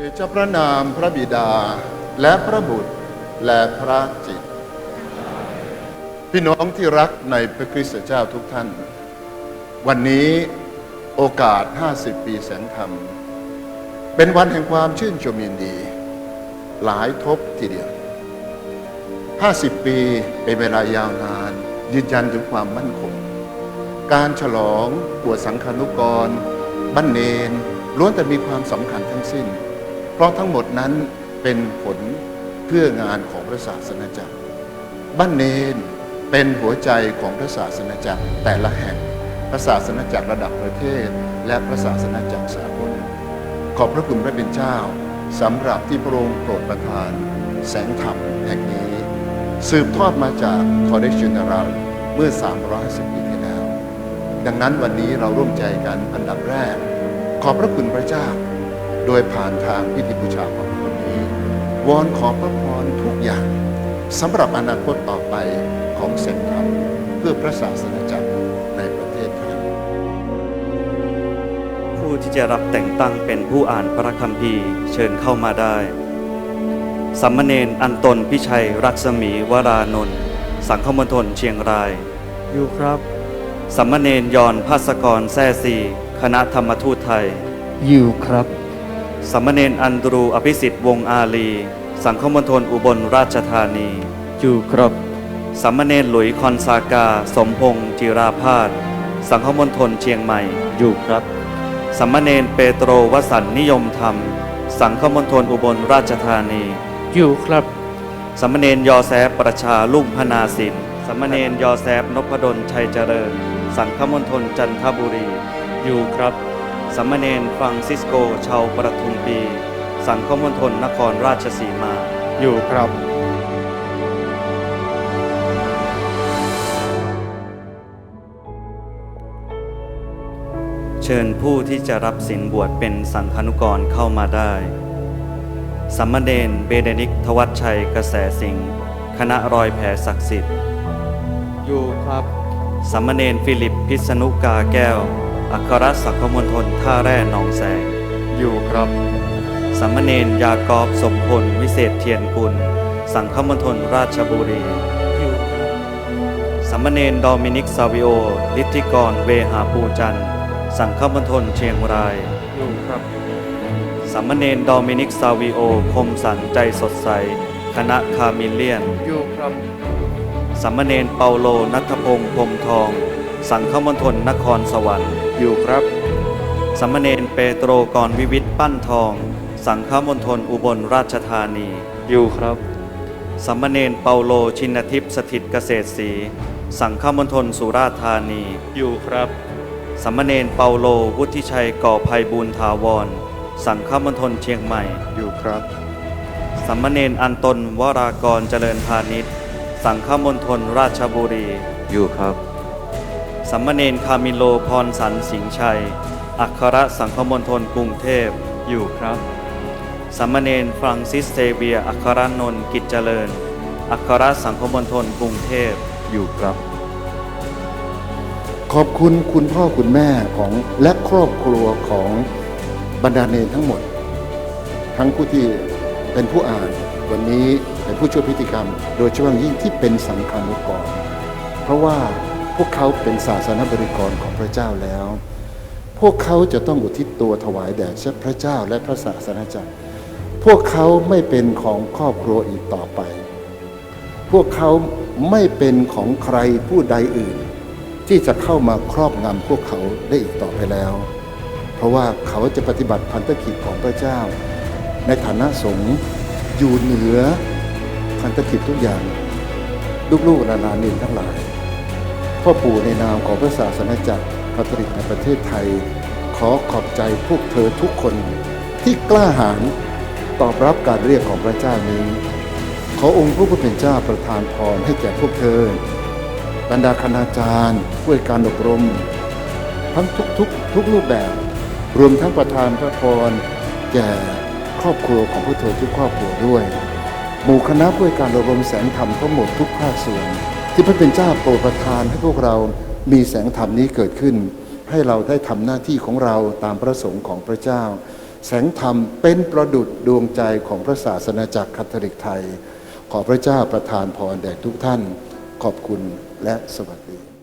เดชะพระนามพระบิดาและพระบุตรและพระจิต พี่น้องที่รักในพระคริสตเจ้าทุกท่าน วันนี้โอกาส 50 ปีแสงธรรม เป็นวันแห่งความชื่นชมยินดี หลายทบทีเดียว 50 ปีเป็นเวลายาวนาน ยืนยันถึงความมั่นคง การฉลองบวชสังฆานุกร บั้นเนนล้วนแต่มีความสำคัญทั้งสิ้น เพราะทั้งหมดนั้นเป็นผลเพื่องานของพระศาสนาจักรบั้นเนนเป็นหัวใจของพระศาสนาจักรแต่ละแห่งพระศาสนาจักรระดับประเทศ และพระศาสนาจักรสากลขอบพระคุณพระเป็นเจ้าสำหรับที่พระองค์โปรดประทาน แสงธรรมแห่งนี้ สืบทอดมาจากคอร์เดชันนารัลเมื่อ 350 ปีที่แล้ว ดังนั้นวันนี้เราร่วมใจกันอันดับแรก ขอบพระคุณพระเจ้า โดยผ่านทางพิธีบูชาของคนนี้วอนขอพระพรทุกอย่างสำหรับอนาคตต่อไปของแสงธรรมเพื่อพระศาสนาจักรในประเทศไทยผู้ที่จะรับแต่งตั้งเป็นผู้อ่านพระคัมภีร์เชิญเข้ามาได้สัมมเนนอันตนพิชัยรัศมีวรานนท์สังฆมณฑลเชียงราย อยู่ครับสัมมเนนยอนภาสกรแซ่ซีคณะธรรมทูตไทย อยู่ครับ สัมมเนนอันดรูอภิสิทธิ์วงศ์อาลี สังฆมณฑลอุบลราชธานี อยู่ครับสัมมเนนหลุยคอนซากา สมพงษ์จิราพาสสังฆมณฑลเชียงใหม่อยู่ครับสัมมเนนเปโตรวสันต์นิยมธรรม สังฆมณฑลอุบลราชธานี อยู่ครับสัมมเนนยอแซฟประชาลุ่งพนาสินสัมมเนนยอแซฟนพดลชัยเจริญ สังฆมณฑลจันทบุรี อยู่ครับ สัมมเนนฟรังซิสโกชาวประทุมปี สังฆมณฑลนครราชสีมา อยู่ครับเชิญผู้ที่จะรับสินบวชเป็นสังฆานุกรเข้ามาได้ สัมมเนนเบเดนิกทวัชชัยกระแสสิงห์คณะรอยแผลศักดิ์สิทธิ์ อยู่ครับ สัมมเนนฟิลิปพิษณุกาแก้ว อัครสังฆมณฑลท่าแร่หนองแสง อยู่ครับสัมมเนนยากอบสมพลวิเศษเทียนกุล สังฆมณฑลราชบุรี อยู่ครับสัมมเนนดอมินิกซาวิโอลิทธิกรเวหาปูจันทร์สังฆมณฑลเชียงราย อยู่ครับสัมมเนนดอมินิกซาวิโอคมสันใจสดใส คณะคามิเลียน อยู่ครับสัมมเนนเปาโลนัทพงศ์พรมทอง สังฆมณฑลนครสวรรค์อยู่ครับสัมมเนนเปโตรกรวิวิทย์ปั้นทอง สังฆมณฑลอุบลราชธานีอยู่ครับสัมมเนนเปาโลชินทิพย์สถิตเกษตรศรีสังฆมณฑลสุราษฎร์ธานีอยู่ครับสัมมเนนเปาโลวุฒิชัยก่อภัยบูญถาวร สังฆมณฑลเชียงใหม่อยู่ครับสัมมเนนอันตนวรากรเจริญพาณิชย์ สังฆมณฑลราชบุรีอยู่ครับ สัมมเนนคามิโลพรสันสิงชัย อัครสังฆมณฑลกรุงเทพอยู่ครับ สัมมเนนฟรังซิสเซเวียร์อัครนนท์กิจเจริญ อัครสังฆมณฑลกรุงเทพอยู่ครับ ขอบคุณคุณพ่อคุณแม่ของและครอบครัวของบรรดาเนรทั้งหมด ทั้งผู้ที่เป็นผู้อ่านวันนี้เป็นผู้ช่วยพิธีกรรม โดยเฉพาะอย่างยิ่งที่เป็นสังฆานุกรเพราะว่า พวกเขาเป็นศาสนบริกรของพระเจ้าแล้ว พวกเขาจะต้องอุทิศตัวถวายแด่พระเจ้าและพระศาสนาจักร พวกเขาไม่เป็นของครอบครัวอีกต่อไป พวกเขาไม่เป็นของใครผู้ใดอื่น ที่จะเข้ามาครอบงำพวกเขาได้อีกต่อไปแล้ว เพราะว่าเขาจะปฏิบัติพันธกิจของพระเจ้า ในฐานะสงฆ์อยู่เหนือพันธกิจทุกอย่าง ลูกๆนานาเนนทั้งหลาย พ่อปู่ในนามของพระศาสนาจักรคาทอลิกในประเทศไทย ขอขอบใจพวกเธอทุกคนที่กล้าหาญตอบรับการเรียกของพระเจ้านี้ ขอองค์พระผู้เป็นเจ้าประทานพรให้แก่พวกเธอ บรรดาคณาจารย์ผู้ให้การอบรม ทั้งทุกทุกทุกรูปแบบ รวมทั้งประธานพระพรแก่ครอบครัวของพวกเธอทุกครอบครัวด้วย หมู่คณะผู้ให้การอบรมแสงธรรมทั้งหมดทุกภาคส่วน ที่พระเป็นเจ้าโปรดประทานให้พวกเรามีแสงธรรมนี้เกิดขึ้น ให้เราได้ทำหน้าที่ของเราตามพระสงค์ของพระเจ้า แสงธรรมเป็นประดุจดวงใจของพระศาสนาจักรคาทอลิกไทย ขอพระเจ้าประทานพรแด่ทุกท่าน ขอบคุณและสวัสดี